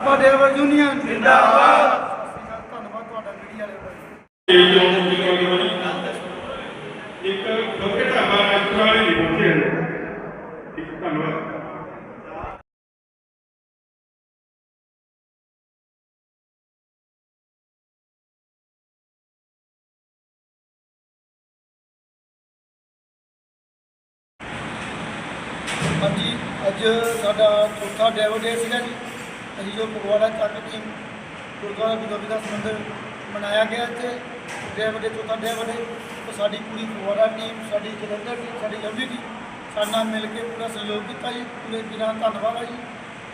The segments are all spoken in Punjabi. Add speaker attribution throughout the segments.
Speaker 1: ਲੇਬਰ ਯੂਨੀਅਨ ਜਿੰਦਾਬਾਦ ਧੰਨਵਾਦ ਤੁਹਾਡਾ ਮੀਡੀਆ ਵਾਲੇ
Speaker 2: ਦਾ ਇੱਕ ਛੋਟੇ ਢਾਬਾ ਰੈਸਟੋਰੈਂਟ ਵਾਲੇ ਨਹੀਂ ਪਹੁੰਚੇ ਹਨ ਇੱਕ ਧੰਨਵਾਦ
Speaker 1: ਹਾਂਜੀ, ਅੱਜ ਸਾਡਾ ਚੌਥਾ ਡਰਾਈਵਰ ਡੇ ਸੀਗਾ ਜੀ। ਅਸੀਂ ਜੋ ਫਗਵਾੜਾ ਚੱਕ ਟੀਮ ਗੁਰਦੁਆਰਾ ਬਿਦੋਬੀ ਦਾ ਮਨਾਇਆ ਗਿਆ ਇੱਥੇ ਡਰਾਈਵਰ ਡੇ ਚੌਥਾ ਡਰਾਈਵਰ ਡੇ ਉਹ ਸਾਡੀ ਪੂਰੀ ਫਗਵਾੜਾ ਟੀਮ ਸਾਡੀ ਜਲੰਧਰ ਟੀਮ ਸਾਡੀ ਜੰਮੀ ਟੀਮ ਸਾਡੇ ਨਾਲ ਮਿਲ ਕੇ ਪੂਰਾ ਸਹਿਯੋਗ ਕੀਤਾ ਜੀ, ਪੂਰੇ ਵੀਰਾਂ ਦਾ ਧੰਨਵਾਦ ਹੈ ਜੀ।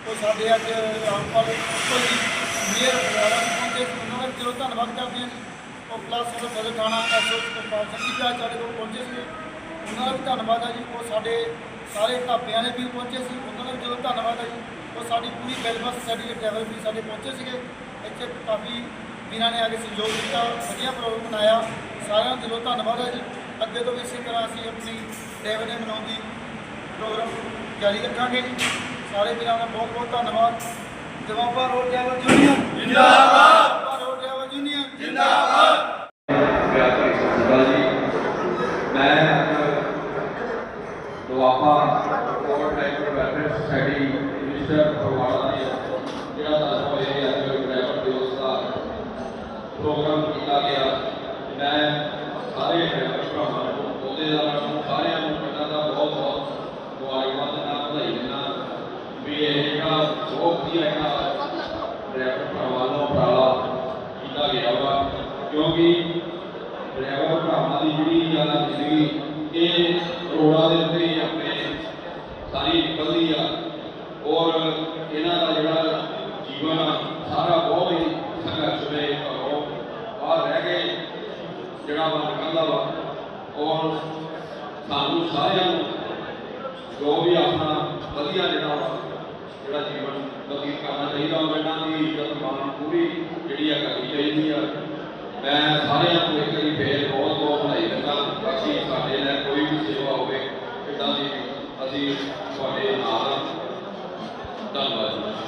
Speaker 1: ਉਹ ਸਾਡੇ ਅੱਜ ਰਾਮਪਾਲ ਕੋਈ ਮੇਅਰ ਫਗਵਾੜਾ ਪਹੁੰਚੇ ਉਹਨਾਂ ਦਾ ਵੀ ਚਲੋ ਧੰਨਵਾਦ ਕਰਦੇ ਹਾਂ ਜੀ। ਉਹ ਪਲੱਸ ਉਹ ਸਦਰ ਥਾਣਾ ਐਸਓ ਕਰਪਾਲ ਸਿੰਘ ਜੀ ਸਾਡੇ ਕੋਲ ਪਹੁੰਚੇ ਸੀ ਉਹਨਾਂ ਦਾ ਵੀ ਧੰਨਵਾਦ ਆ ਜੀ। ਉਹ ਸਾਡੇ ਸਾਰੇ ਢਾਬਿਆਂ ਦੇ ਵੀ ਪਹੁੰਚੇ ਸੀ। ਉਹਨਾਂ ਦਾ ਵੀ ਜਦੋਂ ਧੰਨਵਾਦ ਹੈ ਜੀ। ਉਹ ਸਾਡੀ ਪੂਰੀ ਬੈਲਬਸ ਸਾਡੀ ਡਰਾਈਵਰ ਵੀ ਸਾਡੇ ਪਹੁੰਚੇ ਸੀਗੇ ਇੱਥੇ ਕਾਫੀ ਵੀਰਾਂ ਨੇ ਆ ਕੇ ਸਹਿਯੋਗ ਦਿੱਤਾ ਵਧੀਆ ਪ੍ਰੋਗਰਾਮ ਬਣਾਇਆ ਸਾਰਿਆਂ ਦਾ ਦਿਲੋਂ ਧੰਨਵਾਦ ਹੈ ਜੀ। ਅੱਗੇ ਤੋਂ ਵੀ ਇਸੇ ਤਰ੍ਹਾਂ ਅਸੀਂ ਆਪਣੀ ਡਰਾਈਵਰ ਨੇ ਮਨਾਉਂਦੀ ਪ੍ਰੋਗਰਾਮ ਜਾਰੀ ਰੱਖਾਂਗੇ ਜੀ। ਸਾਰੇ ਵੀਰਾਂ ਦਾ ਬਹੁਤ ਬਹੁਤ ਧੰਨਵਾਦ। ਜਵਾਬਾ ਰੋਡ ਡਰਾਈਵਰ ਯੂਨੀਅਨ ਜਿੰਦਾਬਾਦ। ਰੋਡ ਡਰਾਈਵਰ
Speaker 3: ਸ਼੍ਰੀ ਅਕਾਲ ਜੀ ਮੈਂ Doaba welfare society minister Phagwara ਦੀ ਜਿਹੜਾ ਦਸ ਹੋਏ ਅੱਜ ਡਰਾਈਵਰ ਦਿਵਸ ਦਾ ਪ੍ਰੋਗਰਾਮ ਕੀਤਾ ਗਿਆ। ਮੈਂ ਸਾਰੇ ਡਰਾਈਵਰ ਭਰਾਵਾਂ ਨੂੰ, ਅਹੁਦੇਦਾਰਾਂ ਨੂੰ, ਸਾਰਿਆਂ ਨੂੰ ਪਿੰਡਾਂ ਦਾ ਬਹੁਤ ਬਹੁਤ ਮੁਬਾਰਕਬਾਦ ਦਿੰਦਾ, ਵਧਾਈ ਦਿੰਦਾ ਵੀ ਇਹ ਜਿਹੜਾ ਬਹੁਤ ਵਧੀਆ ਜਿਹੜਾ ਡਰਾਈਵਰ ਭਰਾਵਾਂ ਨੂੰ ਉਪਰਾਲਾ ਕੀਤਾ ਗਿਆ ਵਾ। ਕਿਉਂਕਿ ਡਰਾਈਵਰ ਭਰਾਵਾਂ ਦੀ ਜਿਹੜੀ ਆ ਜ਼ਿੰਦਗੀ, ਇਹ ਰੋਡਾਂ ਦੇ ਉੱਤੇ ਆਪਣੇ ਸਾਰੀ ਨਿਕਲਦੀ ਆ। ਔਰ ਇਹਨਾਂ ਦਾ ਜਿਹੜਾ ਜੀਵਨ ਸਾਰਾ ਬਹੁਤ ਹੀ ਸੰਘਰਸ਼ ਦੇ ਘਰੋਂ ਬਾਹਰ ਰਹਿ ਗਏ ਜਿਹੜਾ ਵਾ ਨਿਕਲਦਾ ਵਾ। ਔਰ ਸਾਨੂੰ ਸਾਰਿਆਂ ਨੂੰ ਜੋ ਵੀ ਆਪਣਾ ਵਧੀਆ ਜਿਹੜਾ ਵਾ, ਜਿਹੜਾ ਜੀਵਨ ਬਤੀਤ ਕਰਨਾ ਚਾਹੀਦਾ ਉਹ ਇਹਨਾਂ ਦੀ ਇੱਜ਼ਤ ਮਾਨ ਪੂਰੀ ਜਿਹੜੀ ਆ ਕਰਨੀ ਚਾਹੀਦੀ ਆ। ਮੈਂ ਸਾਰਿਆਂ ਨੂੰ ਇੱਕ ਵਾਰੀ ਫੇਰ ਬਹੁਤ ਬਹੁਤ ਵਧਾਈ ਦਿੰਦਾ ਬਾਕੀ ਸਾਡੇ ਨਾਲ ਕੋਈ ਵੀ ਸੇਵਾ ਹੋਵੇ ਇਦਾਂ ਦੀ ਅਸੀਂ ਤੁਹਾਡੇ ਨਾਲ para nós.